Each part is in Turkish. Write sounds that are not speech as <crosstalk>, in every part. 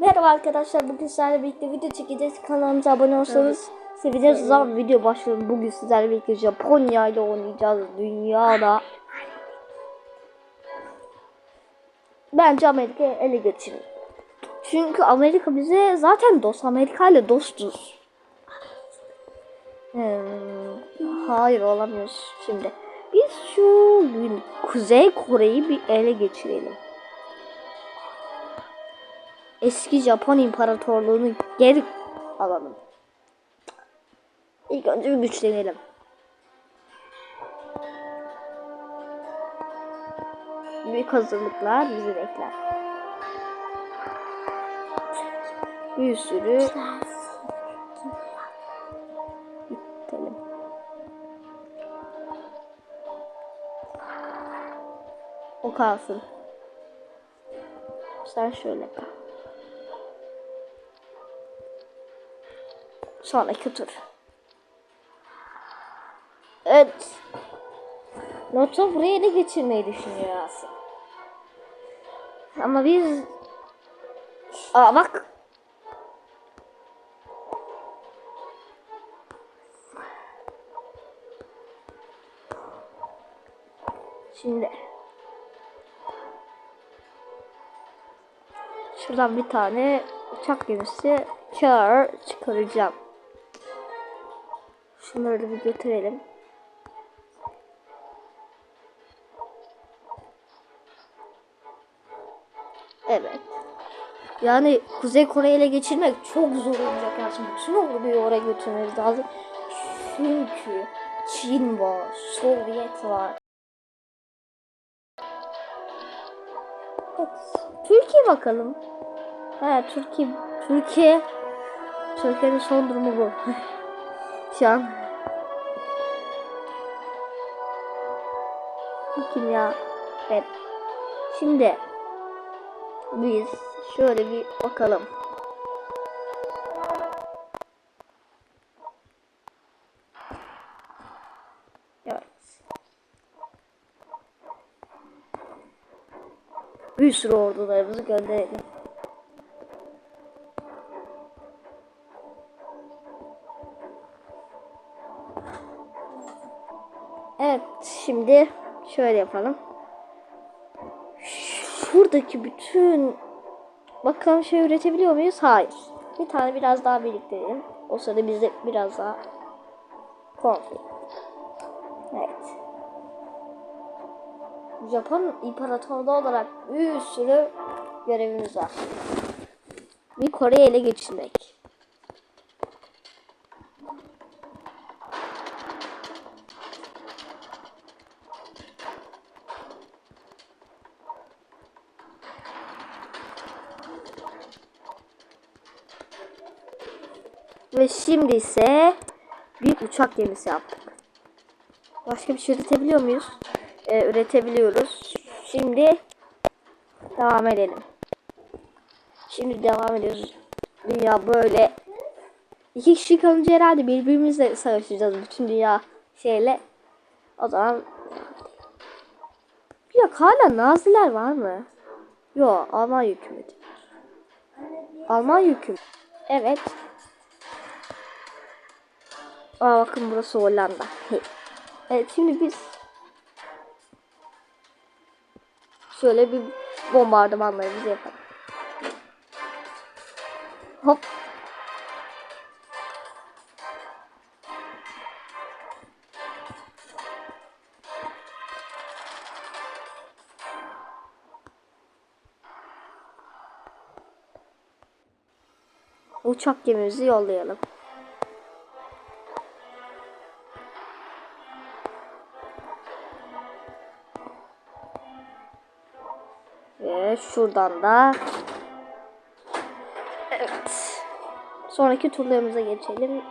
Merhaba arkadaşlar bugün sizlerle birlikte video çekeceğiz. Kanalımıza abone olsanız seviniriz. O zaman video başlayalım. Bugün sizlerle birlikte Japonya ile oynayacağız dünyada. Bence Amerika'yı ele geçirin. Çünkü Amerika bize zaten dost. Amerika ile dostuz. Hmm, hayır olamıyoruz şimdi. Biz şu gün Kuzey Kore'yi bir ele geçirelim. Eski Japon İmparatorluğunu geri alalım. İlk önce bir güçlenelim. Büyük hazırlıklar bizi bekler. Bir sürü. O kalsın. Sen şöyle kal. Sonraki tur. Evet. Noto buraya ele geçirmeyi düşünüyor aslında. Ama biz... Aa bak. Şimdi. Şuradan bir tane uçak gemisi kar çıkaracağım. Şunları da bir götürelim. Evet. Yani Kuzey Kore ile geçirmek çok zor olacak aslında. Bütün orduyu oraya götürmemiz lazım. Çünkü Çin var, Sovyet var. Türkiye bakalım. Ha Türkiye Türkiye Türkiye'nin son durumu bu. <laughs> Şu an. Kim ya? Evet. Şimdi biz şöyle bir bakalım. Evet. Bir sürü ordularımızı gönderelim. Şimdi şöyle yapalım. Şuradaki bütün bakalım şey üretebiliyor muyuz? Hayır. Bir tane biraz daha biriktirelim. O sırada biz biraz daha konflik. Evet. Japon imparatorluğu olarak bir sürü görevimiz var. Bir Kore'yi ele geçirmek. Ve şimdi ise bir uçak gemisi yaptık. Başka bir şey üretebiliyor muyuz? Ee, üretebiliyoruz. Şimdi devam edelim. Şimdi devam ediyoruz. Dünya böyle iki kişi kalınca herhalde birbirimizle savaşacağız bütün dünya şeyle. O zaman ya hala Naziler var mı? Yok Alman hükümeti. Alman hükümeti. Evet. Aa bakın burası Hollanda. evet şimdi biz şöyle bir bombardımanlarımızı yapalım. Hop. Uçak gemimizi yollayalım. Şuradan da Evet. Sonraki turlarımıza geçelim.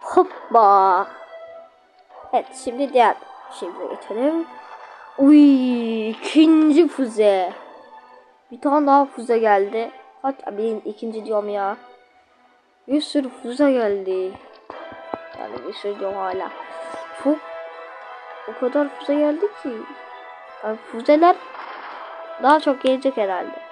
Hoppa. Evet şimdi diğer şeyimize geçelim. Uy ikinci füze. Bir tane daha füze geldi. Hatta benim ikinci diyorum ya. Bir sürü füze geldi. Yani bir şey yok hala. Çok o kadar füze geldi ki. Yani füzeler daha çok gelecek herhalde.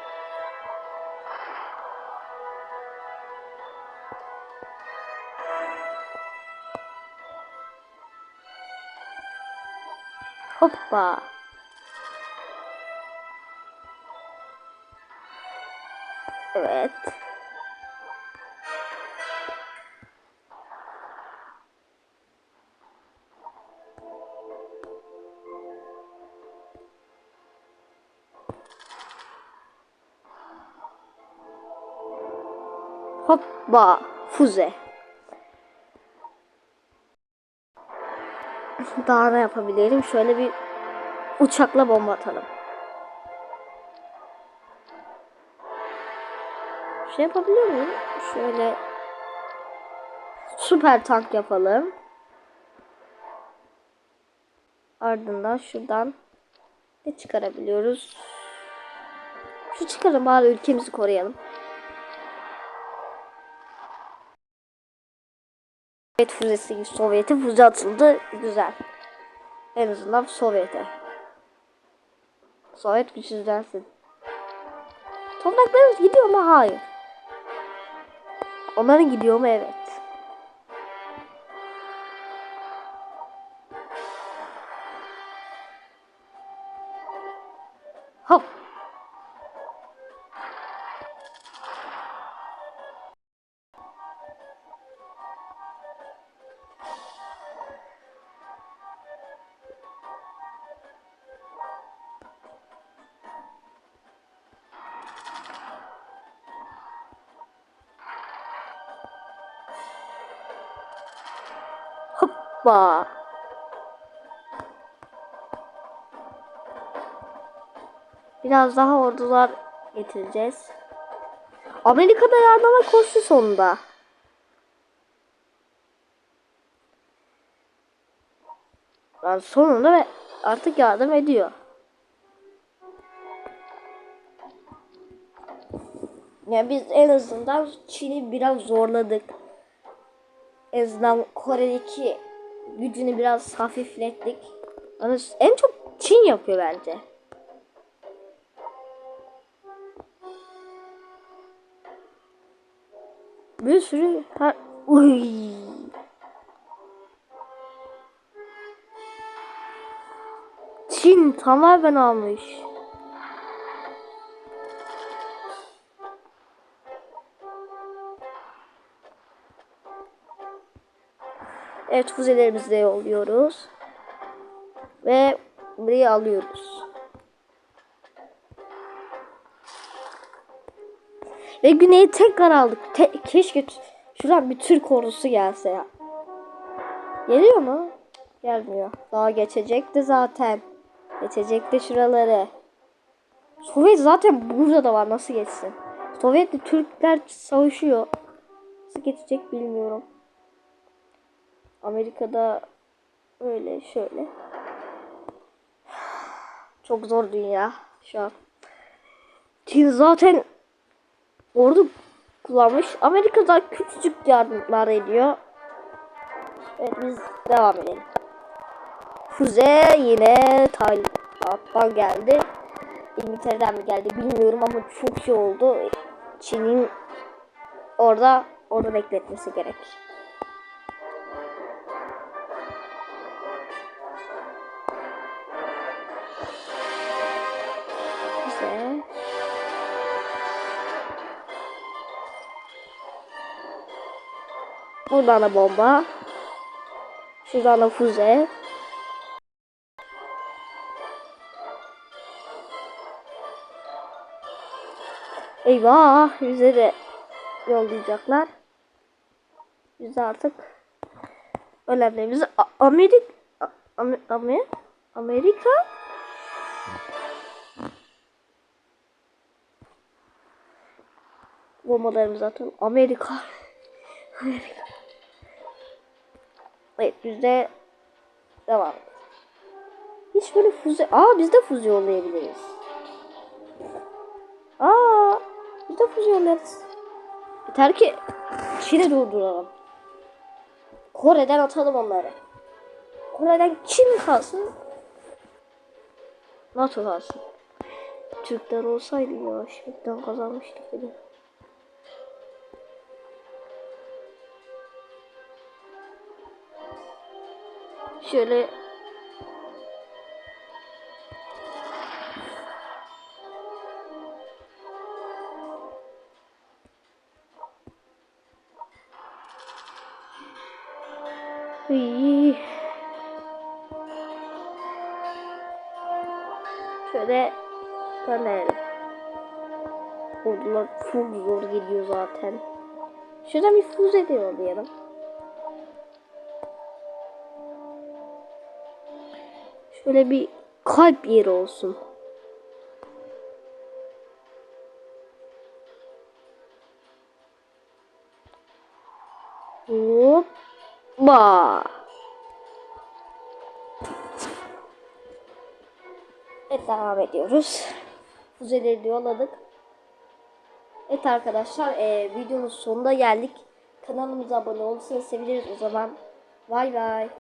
Hoppa. Evet. Hoppa. Füze. Daha ne yapabilirim? Şöyle bir uçakla bomba atalım. Şey yapabiliyor muyum? Şöyle süper tank yapalım. Ardından şuradan ne çıkarabiliyoruz? Şu çıkarım bari ülkemizi koruyalım. Sovyet füzesi, Sovyet'e füze atıldı. Güzel. En azından Sovyet'e. Sovyet güçsüzlensin. Topraklarımız gidiyor mu? Hayır. Onların gidiyor mu? Evet. Hoppa. Biraz daha ordular getireceğiz. Amerika'da yardıma koştu sonunda. Yani sonunda ve artık yardım ediyor. Yani biz en azından Çin'i biraz zorladık. En azından Kore'deki gücünü biraz hafiflettik. Ama en çok Çin yapıyor bence. Bir sürü her... Uy. Çin tamamen almış. Evet füzelerimizi de yolluyoruz. Ve burayı alıyoruz. Ve güneyi tekrar aldık. Te keşke şuradan bir Türk ordusu gelse ya. Geliyor mu? Gelmiyor. Daha geçecekti zaten. Geçecekti şuraları. Sovyet zaten burada da var. Nasıl geçsin? Sovyetli Türkler savaşıyor. Nasıl geçecek bilmiyorum. Amerika'da öyle şöyle. Çok zor dünya şu an. Çin zaten ordu kullanmış. Amerika'da küçücük yardımlar ediyor. Evet biz devam edelim. Füze yine Tayland'dan geldi. İngiltere'den mi geldi bilmiyorum ama çok şey oldu. Çin'in orada orada bekletmesi gerek. Buradan da bomba. Şuradan da füze. Eyvah bize de yollayacaklar. Biz artık önemlimizi Amerik Amer Amer Amerika bombalarımızı atalım. Amerika. Amerika. Evet bizde devam. Hiç böyle füze... Aa biz de füze yollayabiliriz. Aa biz de füze yollarız. Yeter ki Çin'i durduralım. Kore'den atalım onları. Kore'den kim kalsın? NATO kalsın. Türkler olsaydı ya şimdiden kazanmıştık bile. Şöyle İyi. Şöyle gönderelim. Ordular çok zor geliyor zaten. Şuradan bir füze de yollayalım. Şöyle bir kalp yeri olsun. Hoppa. Evet devam ediyoruz. Füzeleri de yolladık. Evet arkadaşlar e, videonun sonuna geldik. Kanalımıza abone olursanız seviniriz o zaman. Bay bay.